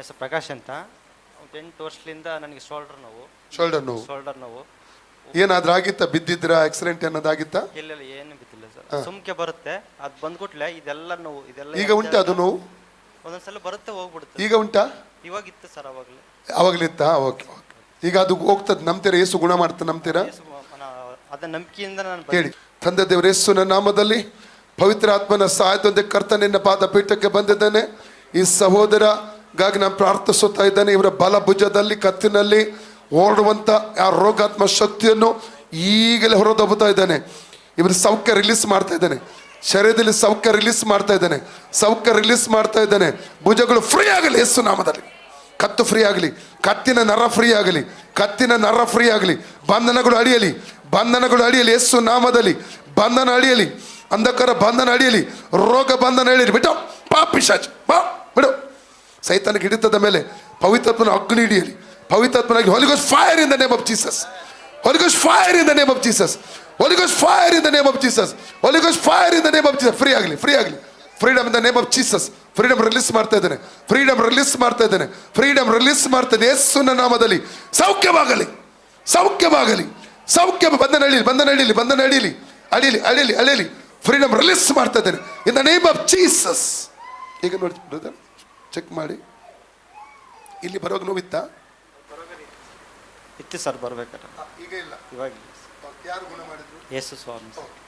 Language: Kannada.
ಹೆಸರು ಪ್ರಕಾಶ್ ಅಂತ. ಒಂದು ಎಂಟು ವರ್ಷದಿಂದ ನನಗೆ ಶೋಲ್ಡರ್ ನೋವು. ಶೋಲ್ಡರ್ ನೋವು. ಶೋಲ್ಡರ್ ನೋವು. ಏನಾದ್ರೂ ಆಗಿತ್ತ? ಬಿದ್ದಿದ್ರ? ಆಕ್ಸಿಡೆಂಟ್ ಅನ್ನೋದಾಗಿತ್ತ ಇಲ್ಲ ಇಲ್ಲ ಏನು ಬಿದ್ದಿಲ್ಲ ಸರ್. ಸುಮ್ಕೆ ಬರುತ್ತೆ. ಅದು ಬಂದ್ಕೊಟ್ಲೆ ಇದೆಲ್ಲ ನೋವು ಇದೆಲ್ಲ ಈಗ ಉಂಟ ಅದು ನೋವು? ಒಂದೊಂದ್ಸಲ ಬರುತ್ತೆ ಹೋಗ್ಬಿಡುತ್ತೆ. ಈಗ ಉಂಟಾ? ಇವಾಗ ಇತ್ತು ಸರ್ ಅವಾಗಲೇ. ಅವಾಗಲಿತ್ತ? ಓಕೆ ಈಗ ಅದು ಹೋಗ್ತದೆ. ನಂಬ್ತೀರಾ? ಏಸು ಗುಣ ಮಾಡ್ತಾ ನಂಬ್ತೀರಾ? ಅದ ನಂಬಿಕೆಯಿಂದ ನಾನು ಹೇಳಿ. ತಂದೆ ದೇವರ ಯೇಸುನ ನಾಮದಲ್ಲಿ ಪವಿತ್ರ ಆತ್ಮನ ಸಹಾಯದೊಂದಿಗೆ ಕರ್ತನಿನ್ನ ಪಾದ ಪೀಠಕ್ಕೆ ಬಂದಿದ್ದೇನೆ. ಈ ಸಹೋದರಗಾಗಿ ನಾನು ಪ್ರಾರ್ಥಿಸುತ್ತಾ ಇದ್ದೇನೆ, ಇವರ ಬಲಭುಜದಲ್ಲಿ, ಕತ್ತಿನಲ್ಲಿ ಓಡುವಂಥ ಆ ರೋಗಾತ್ಮ ಶಕ್ತಿಯನ್ನು ಈಗಲೇ ಹೊರದಬ್ಬುತ್ತಾ ಇದ್ದಾನೆ. ಇವರ ಸೌಖ್ಯ ರಿಲೀಸ್ ಮಾಡ್ತಾ ಇದ್ದಾನೆ. ಶರೀರದಲ್ಲಿ ಸೌಖ್ಯ ರಿಲೀಸ್ ಮಾಡ್ತಾ ಇದ್ದಾನೆ. ಸೌಖ್ಯ ರಿಲೀಸ್ ಮಾಡ್ತಾ ಇದ್ದಾನೆ. ಭುಜಗಳು ಫ್ರೀ ಆಗಲಿ, ಯೇಸು ನಾಮದಲ್ಲಿ. ಕತ್ತು ಫ್ರೀ ಆಗಲಿ, ಕತ್ತಿನ ನರ ಫ್ರೀ ಆಗಲಿ, ಕತ್ತಿನ ನರ ಫ್ರೀ ಆಗಲಿ, ಬಂಧನಗಳು ಅಡಿಯಲಿ ಬಂಧನಗಳು ಅಡಿಯಲಿ ಯೇಸು ನಾಮದಲ್ಲಿ, ಬಂಧನ ಅಡಿಯಲಿ ಅಂಧಕಾರ ಬಂಧನ ಅಡಿಯಲಿ ರೋಗ ಬಂಧನ ಹೇಳಿರಿ ಬಿಟ್ಟು ಪಾಪಿಶಾಚ್, ಬಾ. ಸೈತಾನಿಗೆ ಹಿಡಿತದ ಮೇಲೆ ಪವಿತ್ರತ್ವನ ಅಗ್ನಿ ಹಿಡಿಯಲಿ. ಪವಿತ್ರತ್ವನಾಗಿ ಹೊಲಿಗೋಸ್ fire in the name of Jesus ಹೊಲಿಗೋಸ್ fire in the name of Jesus ಹೊಲಿಗೋಸ್ fire in the name of Jesus ಹೊಲಿಗೋಸ್ fire in the name of Jesus free ಆಗಲಿ ಫ್ರೀ ಆಗಲಿ. Freedom in the name of Jesus freedom release ಮಾಡ್ತಾ ಇದ್ದೇನೆ. ಫ್ರೀಡಮ್ ರಿಲೀಸ್ ಮಾಡ್ತಾ ಇದ್ದೇನೆ. ಫ್ರೀಡಮ್ ರಿಲೀಸ್ ಮಾಡ್ತಾ ಇದ್ದೇನೆ. ಯೇಸುವಿನ ನಾಮದಲ್ಲಿ ಸೌಖ್ಯವಾಗಲಿ. ಸೌಖ್ಯವಾಗಲಿ. ಸೌಖ್ಯ ಬಂಧನ ಅಡಿಲಿ ಬಂಧನ ಅಡಿಲಿ ಬಂಧನ ಅಡಿಲಿ ಅಡೀಲಿ ಅಡೀಲಿ ಅಡಿಲಿ ಫ್ರೀಡಮ್ ರಿಲೀಸ್ ಮಾಡ್ತಾ ಇದ್ದೇನೆ. In the name of Jesus ಈಗ ನೋಡಿ ಬ್ರದರ್ ಚೆಕ್ ಮಾಡಿ. ಇಲ್ಲಿ ಬರುವಾಗ ನೋವಿತ್ತಾ? ಇತ್ತು ಸರ್ ಬರ್ಬೇಕಾದ್ರೆ. ಈಗ ಇಲ್ಲ. ಇವಾಗ ಯಾರು ಗುಣ ಮಾಡಿದ್ರು? ಯೇಸು ಸ್ವಾಮಿ.